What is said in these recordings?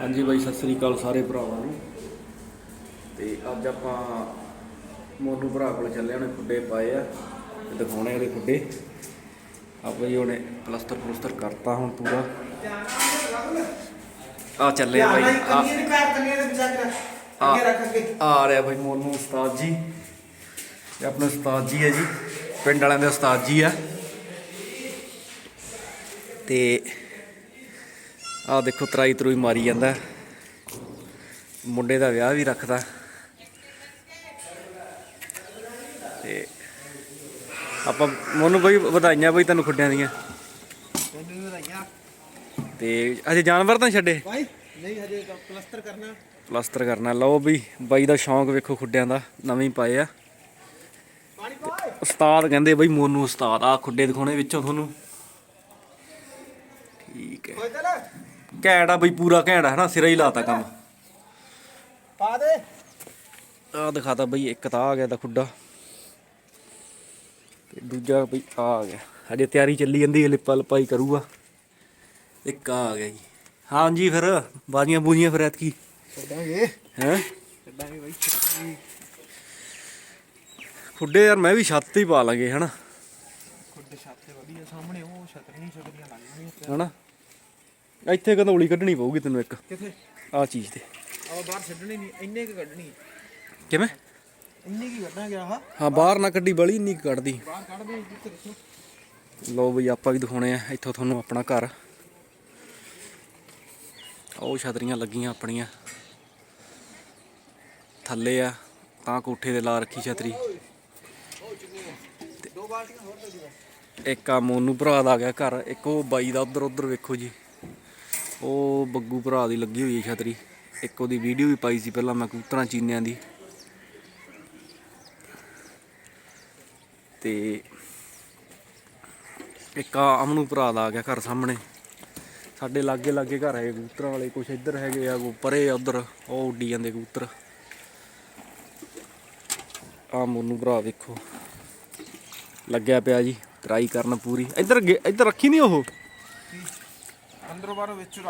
ਹਾਂਜੀ ਬਾਈ ਸਤਿ ਸ੍ਰੀ ਅਕਾਲ ਸਾਰੇ ਭਰਾਵਾਂ ਨੂੰ। ਤੇ ਅੱਜ ਆਪਾਂ ਮੋਨੂ ਭਰਾ ਕੋਲ ਚੱਲੇ ਉਹਨੇ ਖੁੱਡੇ ਪਾਏ ਆ ਤੇ ਦਿਖਾਉਣੇ ਉਹਦੇ ਖੁੱਡੇ। ਆਪਾਂ ਜੀ ਉਹਨੇ ਪਲਸਤਰ ਪਲਸਤਰ ਕਰਤਾ ਹੁਣ ਪੂਰਾ। ਆ ਚੱਲੇ ਆ ਬਾਈ ਆ ਆ ਆ ਰਿਹਾ ਬਾਈ ਮੋਨੂ ਉਸਤਾਦ ਜੀ। ਇਹ ਆਪਣੇ ਉਸਤਾਦ ਜੀ ਹੈ ਜੀ ਪਿੰਡ ਵਾਲਿਆਂ ਦੇ ਉਸਤਾਦ ਜੀ ਆ। ਤੇ ਆ ਦੇਖੋ ਤਰਾਈ ਤਰੂਈ ਮਾਰੀ ਜਾਂਦਾ। ਮੁੰਡੇ ਦਾ ਵਿਆਹ ਵੀ ਰੱਖਦਾ। ਤੇ ਆਪਾਂ ਮੋਨੂੰ ਬਈ ਵਧਾਈਆਂ ਬਈ ਤੈਨੂੰ ਖੁੱਡਿਆਂ ਦੀਆਂ। ਤੇ ਅਜੇ ਜਾਨਵਰ ਤਾਂ ਛੱਡੇ? ਭਾਈ ਨਹੀਂ ਹਜੇ ਪਲਸਤਰ ਕਰਨਾ। ਪਲਾਸਟਰ ਕਰਨਾ। ਲਓ ਬਈ ਬਾਈ ਦਾ ਸ਼ੌਂਕ ਵੇਖੋ ਖੁੱਡਿਆਂ ਦਾ ਨਵੇਂ ਪਾਏ ਆ। ਉਸਤਾਦ ਕਹਿੰਦੇ ਬਈ ਮੋਨੂੰ ਉਸਤਾਦ ਆ ਖੁੱਡੇ ਦਿਖਾਉਣੇ ਵਿੱਚੋਂ ਤੁਹਾਨੂੰ। ਠੀਕ ਹੈ। ਘੈਂਟ ਆ ਬਈ ਪੂਰਾ ਘੈਂਟ ਆ ਹਨਾ? ਸਿਰਾ ਹੀ ਲਾਤਾ ਕੰਮ। ਪਾ ਦੇ। ਆ ਦਿਖਾਤਾ ਬਈ ਇੱਕ ਤਾਂ ਆ ਗਿਆ ਦਾ ਖੁੱਡਾ। ਤੇ ਦੂਜਾ ਬਈ ਆ ਆ ਗਿਆ। ਹਜੇ ਤਿਆਰੀ ਚੱਲੀ ਜਾਂਦੀ ਹੈ ਲਿਪਾ ਲਪਾਈ ਕਰੂਗਾ। ਇੱਕ ਆ ਆ ਗਿਆ ਜੀ। ਹਾਂਜੀ ਫਿਰ ਬਾਜੀਆਂ ਬੂਜੀਆਂ ਫਿਰ ਐਤਕੀ। ਛੱਡਾਂਗੇ। ਹੈ? ਛੱਡਾਂਗੇ ਛੱਡਾਂਗੇ। ਖੁੱਡੇ ਯਾਰ ਮੈਂ ਵੀ ਛੱਤ ਤੇ ਹੀ ਪਾ ਲਾਂਗੇ ਹਨਾ? ਖੁੱਡੇ ਛੱਤੇ ਵਧੀਆ ਸਾਹਮਣੇ ਉਹ ਛਤਰੀਆਂ ਛਤਰੀਆਂ ਲੱਗ ਜਾਣੀਆਂ ਹਨਾ? ਇੱਥੇ ਕੰਧੋਲੀ ਕੱਢਣੀ ਪਊਗੀ ਤੈਨੂੰ ਇੱਕ। ਕਿੱਥੇ? ਆ ਚੀਜ਼ ਤੇ। ਆ ਬਾਹਰ ਛੱਡਣੀ ਨਹੀਂ ਇੰਨੇ ਕੀ ਕੱਢਣੀ। ਕਿਵੇਂ? ਇੰਨੇ ਕੀ ਕੱਢਣਾ ਗਿਆ ਆ ਹਾਂ ਬਾਹਰ ਨਾ ਕੱਢੀ ਬੜੀ ਨਹੀਂ ਕੱਢਦੀ। ਬਾਹਰ ਕੱਢ ਦੇ ਜਿੱਥੇ ਰੱਖੋ ਲਓ ਬਈ ਆਪਾਂ ਵੀ ਦਿਖਾਉਣੇ ਆ ਇੱਥੋਂ ਤੁਹਾਨੂੰ ਆਪਣਾ ਘਰ। ਉਹ ਛਤਰੀਆਂ ਲੱਗੀਆਂ ਆਪਣੀਆਂ। ਥੱਲੇ ਆ ਤਾਂ ਕੋਠੇ ਦੇ ਲਾ ਰੱਖੀ ਛਤਰੀ। ਦੋ ਬਾਲਟੀਆਂ ਹੋਰ ਦੇ ਇੱਕ ਆ ਮੋਨੂ ਭਰਾ ਦਾ ਆ ਗਿਆ ਘਰ ਇੱਕ ਉਹ ਬਾਈ ਦਾ ਉਧਰ ਉਧਰ ਵੇਖੋ ਜੀ। ਉਹ ਬੱਗੂ ਭਰਾ ਦੀ ਲੱਗੀ ਹੋਈ ਹੈ ਛਤਰੀ। ਇੱਕ ਉਹਦੀ ਵੀਡੀਓ ਵੀ ਪਾਈ ਸੀ ਪਹਿਲਾਂ ਮੈਂ ਕਬੂਤਰਾਂ ਚੀਨਿਆਂ ਦੀ। ਤੇ ਇੱਕ ਆ ਅਮਨੂ ਭਰਾ ਦਾ ਆ ਗਿਆ ਘਰ ਸਾਹਮਣੇ। ਸਾਡੇ ਲਾਗੇ ਲਾਗੇ ਘਰ ਹੈਗੇ ਕਬੂਤਰਾਂ ਵਾਲੇ, ਕੁਛ ਇੱਧਰ ਹੈਗੇ ਆ ਕੋ ਪਰੇ ਆ ਉਧਰ, ਉਹ ਉੱਡੀ ਜਾਂਦੇ ਕਬੂਤਰ। ਆ ਮੋਨੂ ਭਰਾ ਵੇਖੋ। ਲੱਗਿਆ ਪਿਆ ਜੀ ਟਰਾਈ ਕਰਨ ਪੂਰੀ। ਇੱਧਰ ਇੱਧਰ ਰੱਖੀ ਨਹੀਂ ਉਹ? ਅੰਦਰੋਂ ਬਾਹਰੋਂ ਵਿੱਚ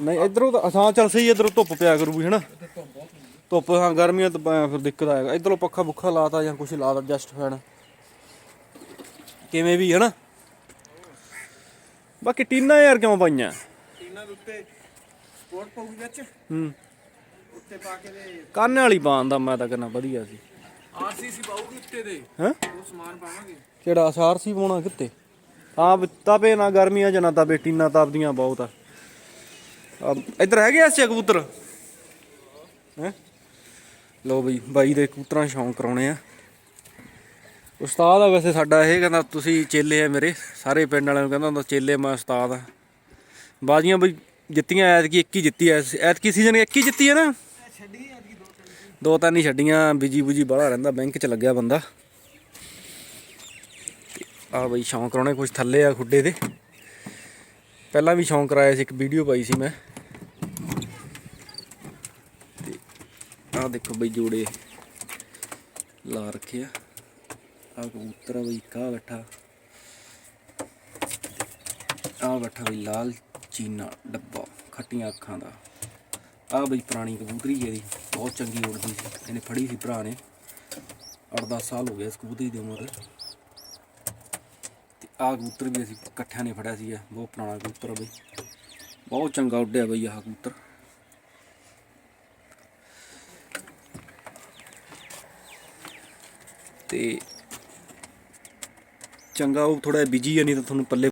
ਨਹੀਂ ਇੱਧਰੋਂ ਤਾਂ ਅਸਾਂ ਚੱਲ ਸਹੀ ਇੱਧਰੋਂ ਧੁੱਪ ਪਿਆ ਕਰੂਗੀ ਹਨਾ? ਧੁੱਪ ਹਾਂ। ਗਰਮੀਆਂ ਤਾਂ ਪ- ਫਿਰ ਦਿੱਕਤ ਆਏਗਾ। ਇੱਧਰੋਂ ਪੱਖਾ ਬੁੱਖਾ ਲਾਤਾ ਜਾਂ ਕੁਝ ਲਾਤਾ ਜਸਟ ਫੈਨ ਕਿਵੇਂ ਵੀ ਹਨਾ? ਬਾਕੀ ਟੀਨਾ ਯਾਰ ਕਿਉਂ ਪਾਈਆਂ? ਇਹਨਾਂ ਦੇ ਉੱਤੇ ਸਪੋਰਟ ਪਊਗੀ ਵਿੱਚ। ਹੂੰ। ਉੱਤੇ ਪਾ ਕੇ ਦੇ। ਕਾਨੇ ਵਾਲੀ ਪਾਉਣ ਦਾ ਮੈਂ ਤਾਂ ਕਹਿੰਦਾ ਵਧੀਆ ਸੀ। ਆਰਸੀਸੀ ਪਾਊਗੀ ਉੱਤੇ ਦੇ। ਹੈ? ਉਹ ਸਮਾਨ ਪਾਵਾਂਗੇ। ਕਿਹੜਾ ਅਸਾਰ ਸੀ ਪਾਉਣਾ ਕਿੱਤੇ ਹਾਂ ਵੀ ਤਪੇ ਨਾ ਗਰਮੀਆਂ ਚ ਨਾ ਤਪੇ ਟੀਨਾ ਤਪਦੀਆਂ ਬਹੁਤ ਆ। ਆ, ਇੱਧਰ ਹੈਗੇ ਐਸੇ ਕਬੂਤਰ? ਹੈ? ਲੋ ਬਈ ਬਾਈ ਦੇ ਕਬੂਤਰਾਂ ਸ਼ੌਂਕ ਕਰਾਉਣੇ ਆ। ਉਸਤਾਦ ਆ ਵੈਸੇ ਸਾਡਾ ਇਹ ਕਹਿੰਦਾ ਤੁਸੀਂ ਚੇਲੇ ਆ ਮੇਰੇ। ਸਾਰੇ ਪਿੰਡ ਵਾਲਿਆਂ ਨੂੰ ਕਹਿੰਦਾ ਹੁੰਦਾ ਚੇਲੇ ਮੈਂ ਉਸਤਾਦ ਆ। ਬਾਜ਼ੀਆਂ ਬਈ ਜਿੱਤੀਆਂ ਐਤਕੀ ਇੱਕ ਹੀ ਜਿੱਤੀ ਐ। ਐਤਕੀ ਸੀਜ਼ਨ ਇੱਕ ਹੀ ਜਿੱਤੀ ਹੈ ਨਾ? ਛੱਡੀ ਅੱਜ ਦੋ ਤਿੰਨ। ਨਹੀਂ ਛੱਡੀਆਂ ਬਿਜ਼ੀ ਬੁਜੀ ਬਾਹਲਾ ਰਹਿੰਦਾ ਬੈਂਕ 'ਚ ਲੱਗਿਆ ਬੰਦਾ। ਆ ਬਈ ਸ਼ੌਂਕ ਕਰਾਉਣੇ ਕੁਝ ਥੱਲੇ ਆ ਖੁੱਡੇ ਦੇ ਪਹਿਲਾਂ ਵੀ ਸ਼ੌਂਕ ਕਰਾਇਆ ਸੀ, ਇੱਕ ਵੀਡੀਓ ਪਾਈ ਸੀ ਮੈਂ। ਤੇ ਆ ਦੇਖੋ ਬਈ ਜੋੜੇ ਲਾ ਰੱਖੇ ਆ। ਆ ਕਬੂਤਰ ਬਈ ਕਾ ਬੈਠਾ ਆ ਬੈਠਾ ਬਈ ਲਾਲ ਚੀਨਾ ਡੱਬਾ, ਖੱਟੀਆਂ ਅੱਖਾਂ ਦਾ। ਆ ਬਈ ਪੁਰਾਣੀ ਕਬੂਤਰੀ ਇਹਦੀ, ਬਹੁਤ ਚੰਗੀ ਉੜਦੀ ਸੀ। ਇਹਨੇ ਫੜੀ ਸੀ ਭਰਾ ਨੇ। 8-10 ਸਾਲ ਹੋ ਗਏ ਇਸ ਕਬੂਤਰੀ ਦੀ ਉਮਰ। ਆਹ ਕਬੂਤਰ ਵੀ ਅਸੀਂ ਇਕੱਠਿਆਂ ਨੇ ਫੜਿਆ ਸੀ ਬਹੁਤ ਪੁਰਾਣਾ ਕਬੂਤਰ ਬਈ। ਬਹੁਤ ਚੰਗਾ ਉੱਡਿਆ ਬਈ ਆਹ ਕਬੂਤਰ। ਤੇ ਚੰਗਾ ਉਹ ਥੋੜਾ ਬਿਜ਼ੀ ਹੈ ਨਹੀਂ ਤਾਂ ਤੁਹਾਨੂੰ ਪੱਲੇ